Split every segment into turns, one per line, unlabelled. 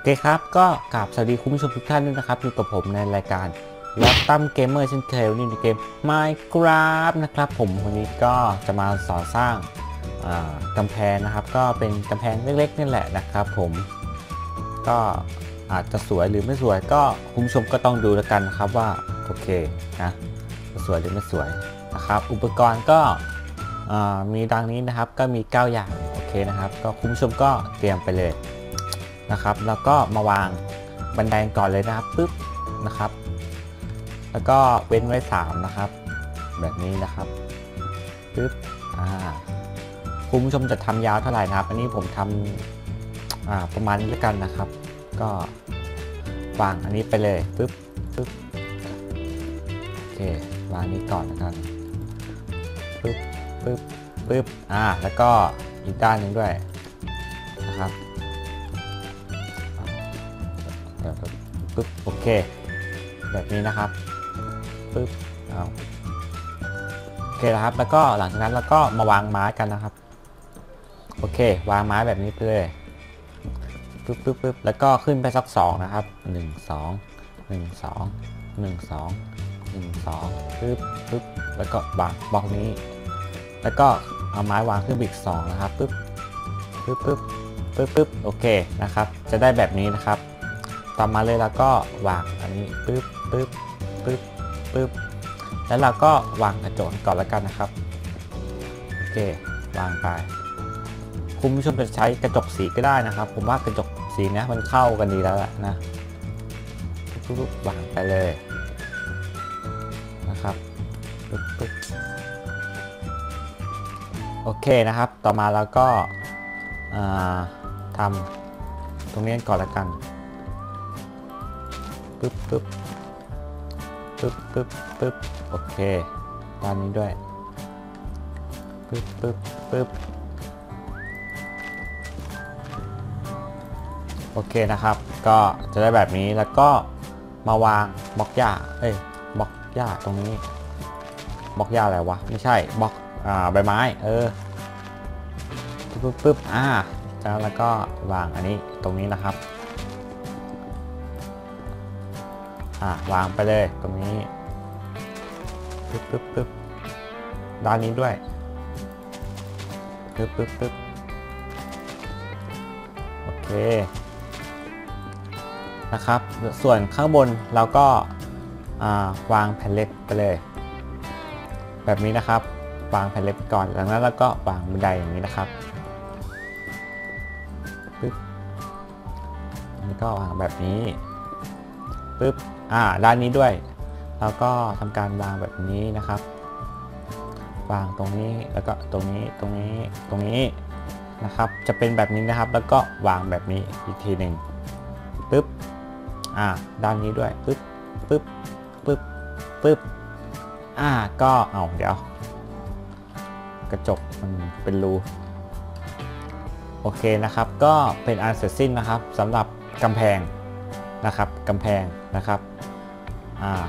อเคครับ ก็กราบสวัสดีคุณผู้ชมทุกท่านด้วยนะครับอยู่กับผมในรายการล็อตตั้มเกมเมอร์เช่นเคยวันนี้ในเกม Minecraft นะครับผมวันนี้ก็จะมาสอสร้างกำแพงนะครับ ก็เป็นกำแพงเล็กๆนี่แหละนะครับ ผมก็อาจจะสวยหรือไม่สวยก็คุณผู้ชมก็ต้องดูแล้วกันนะครับว่าโอเคนะสวยหรือไม่สวยนะครับ อุปกรณ์ก็มีดังนี้นะครับก็มี 9 อย่างโอเคนะครับ ก็คุณผู้ชมก็เตรียมไปเลย นะครับ แล้วก็มาวางบันไดก่อนเลยนะครับปึ๊บนะครับ แล้วก็เว้นไว้ 3 นะครับ แบบนี้นะครับปึ๊บอ่าคุณผู้ชมจะทำยาวเท่าไหร่นะครับ อันนี้ผมทำอ่าประมาณนี้แล้วกันนะครับ ก็วางอันนี้ไปเลยปึ๊บปึ๊บโอเควางนี้ก่อนนะครับปึ๊บปึ๊บปึ๊บอ่าแล้วก็อีกด้านหนึ่งด้วยนะครับ ปึ๊บโอเค แบบนี้นะครับปึ๊บเอาโอเคนะครับ แล้วก็หลังจากนั้นเราก็มาวางไม้กันนะครับ โอเค วางไม้แบบนี้ไปเลยปึ๊บปึ๊บปึ๊บแล้วก็ขึ้นไปสักสองนะครับหนึ่งสองหนึ่งสองหนึ่งสองหนึ่งสองปึ๊บปึ๊บแล้วก็วางบล็อกนี้ แล้วก็เอาไม้วางขึ้นอีกสองนะครับปึ๊บปึ๊บปึ๊บปึ๊บปึ๊บโอเคนะครับ จะได้แบบนี้นะครับ ต่อมาเลยเราก็วางอันนี้ปึ๊บปึ๊บปึ๊บปึ๊บแล้วเราก็วางกระจกก่อนแล้วกันนะครับ โอเค วางไป คุณผู้ชมจะใช้กระจกสีก็ได้นะครับ ผมว่ากระจกสีเนี้ยมันเข้ากันดีแล้วแหละนะปึ๊บวางไปเลยนะครับปึ๊บปึ๊บโอเคนะครับ ต่อมาเราก็ทำตรงนี้ก่อนแล้วกัน ปึ๊บปึ๊บปึ๊บปึ๊บปึ๊บโอเคด้านนี้ด้วยปึ๊บปึ๊บปึ๊บโอเคนะครับ ก็จะได้แบบนี้แล้วก็มาวางบล็อกหญ้าเอ้ยบล็อกหญ้าตรงนี้บล็อกหญ้าอะไรวะ ไม่ใช่บล็อกอ่าใบไม้ เออปึ๊บปึ๊บปึ๊บอ่าจากนั้นแล้วก็วางอันนี้ตรงนี้นะครับ อ่าวางไปเลยตรงนี้ปึ๊บปึ๊บปึ๊บด้านนี้ด้วยปึ๊บปึ๊บปึ๊บโอเคนะครับ ส่วนข้างบนเราก็วางแผ่นเล็กไปเลย แบบนี้นะครับ วางแผ่นเล็กก่อนจากนั้นแล้วก็วางบันไดอย่างนี้นะครับปึ๊บแล้วก็วางแบบนี้ ปึ๊บอ่าด้านนี้ด้วยแล้วก็ทำการวางแบบนี้นะครับ วางตรงนี้แล้วก็ตรงนี้ตรงนี้ตรงนี้นะครับ จะเป็นแบบนี้นะครับ แล้วก็วางแบบนี้อีกทีหนึ่งปึ๊บอ่าด้านนี้ด้วยปึ๊บปึ๊บปึ๊บปึ๊บอ่าก็เอาเดี๋ยว กระจกมันเป็นรูโอเคนะครับ ก็เป็นอันเสร็จสิ้นนะครับสำหรับกำแพง นะครับกำแพงนะครับ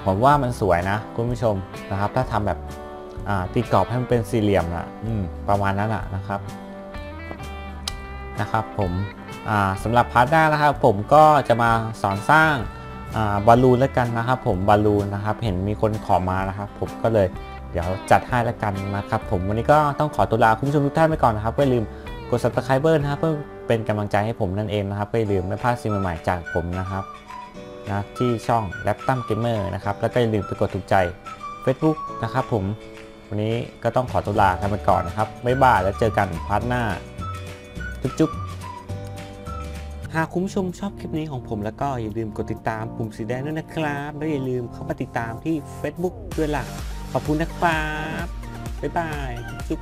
ผมว่ามันสวยนะคุณผู้ชมนะครับ ถ้าทำแบบตีกรอบให้มันเป็นสี่เหลี่ยมนะอประมาณนั้นอะนะครับนะครับ ผมอ่าสำหรับพาร์ทหน้านะครับผมก็จะมาสอนสร้างาบอลลูนแล้วกันนะครับ ผมบอลลูนนะครับ เห็นมีคนขอมานะครับ ผมก็เลยเดี๋ยวจัดให้แล้วกันนะครับ ผมวันนี้ก็ต้องขอตัวลาคุณผู้ชมทุกท่านไปก่อนนะครับก็อย่าลืม กด subscribe นะครับเพื่อเป็นกำลังใจให้ผมนั่นเองนะครับก็อย่าลืมไม่พลาดสิ่งใหม่ๆจากผมนะครับนะที่ช่องแ a ปตั้มเกมเมอร์นะครับแล้วก็อย่าลืมไปกดถูกใจ Facebook นะครับผมวันนี้ก็ต้องขอตัวลากันไปก่อนนะครับบ๊ายบายแล้วเจอกันพาร์ทหน้า จุ๊บหากคุณผู้ชมชอบคลิปนี้ของผมแล้วก็อย่าลืมกดติดตามปุ่มสีแดงด้วยนะครับ แล้วอย่าลืมเข้ามาติดตามที่ Facebook ด้วยล่ะ ขอบคุณนะครับ บ๊ายบาย จุ๊บ